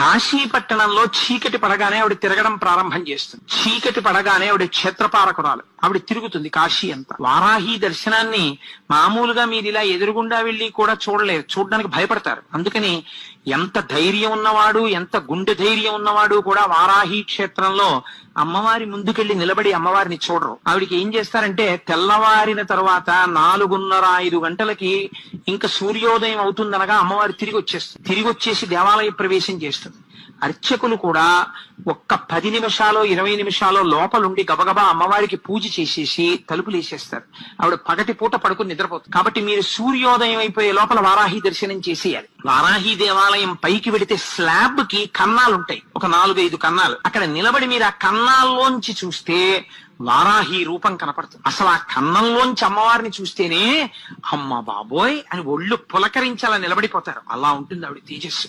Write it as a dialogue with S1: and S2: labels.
S1: కాశీపట్టణంలో చీకటి పడగానే ఆవిడ తిరగడం ప్రారంభం చేస్తుంది. చీకటి పడగానే ఆవిడ క్షేత్రపారకురాలు ఆవిడ తిరుగుతుంది కాశీ అంతా. వారాహి దర్శనాన్ని మామూలుగా మీరు ఇలా ఎదురుగుండా వెళ్ళి కూడా చూడలేదు చూడడానికి భయపడతారు. అందుకని ఎంత ధైర్యం ఉన్నవాడు ఎంత గుండె ధైర్యం ఉన్నవాడు కూడా వారాహి క్షేత్రంలో అమ్మవారి ముందుకెళ్ళి నిలబడి అమ్మవారిని చూడరు. ఆవిడికి ఏం చేస్తారంటే తెల్లవారిన తర్వాత నాలుగున్నర ఐదు గంటలకి ఇంకా సూర్యోదయం అవుతుందనగా అమ్మవారు తిరిగి వచ్చేస్తుంది తిరిగి వచ్చేసి దేవాలయ ప్రవేశం చేస్తుంది. అర్చకులు కూడా ఒక్క పది నిమిషాలు ఇరవై నిమిషాలు లోపలుండి గబగబా అమ్మవారికి పూజ చేసేసి తలుపులు వేసేస్తారు. ఆవిడ పగటి పూట పడుకుని నిద్రపోతుంది. కాబట్టి మీరు సూర్యోదయం అయిపోయే లోపల వారాహి దర్శనం చేసేయాలి. వారాహి దేవాలయం పైకి వెడితే స్లాబ్కి కన్నాలు ఉంటాయి ఒక నాలుగైదు కన్నాలు. అక్కడ నిలబడి మీరు ఆ కన్నాల్లోంచి చూస్తే వారాహి రూపం కనపడుతుంది. అసలు ఆ కన్నంలోంచి అమ్మవారిని చూస్తేనే అమ్మ బాబోయ్ అని ఒళ్ళు పులకరించాల నిలబడిపోతారు. అలా ఉంటుంది ఆవిడ తేజస్సు.